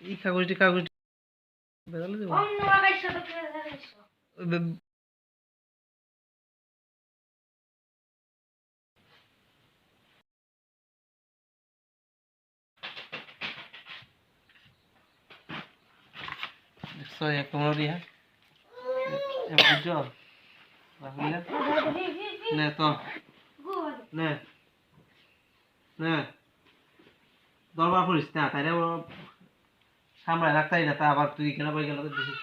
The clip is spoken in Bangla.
এই কাগজটি কাগজটি বেদালে দেবো? বুঝছ রাখলি না নে তো নে নে দরবার করিস না তাই সামলায় রাখতাই না তা আবার তুই কেন পাই গেল বেশি